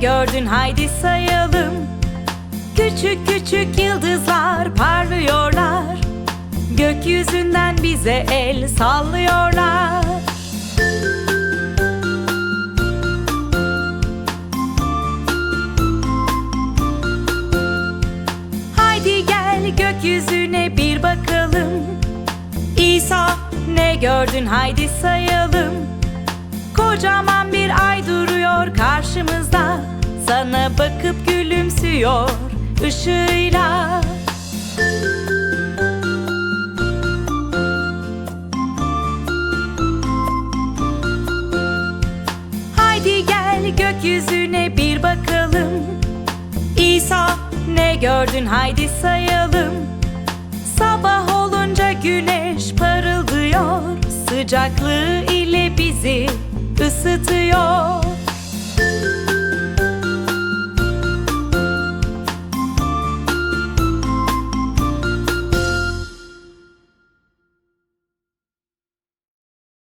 gördün? Haydi sayalım. Küçük küçük yıldızlar parlıyorlar. Gökyüzünden bize el sallıyorlar. Haydi gel gökyüzüne bir bakalım. İsa ne gördün? Haydi sayalım. Kocaman bir ay duruyor karşımızda Bakıp gülümsüyor ışığıyla. Haydi gel gökyüzüne bir bakalım. İsa ne gördün? Haydi sayalım. Sabah olunca güneş parıldıyor. Sıcaklığı ile bizi ısıtıyor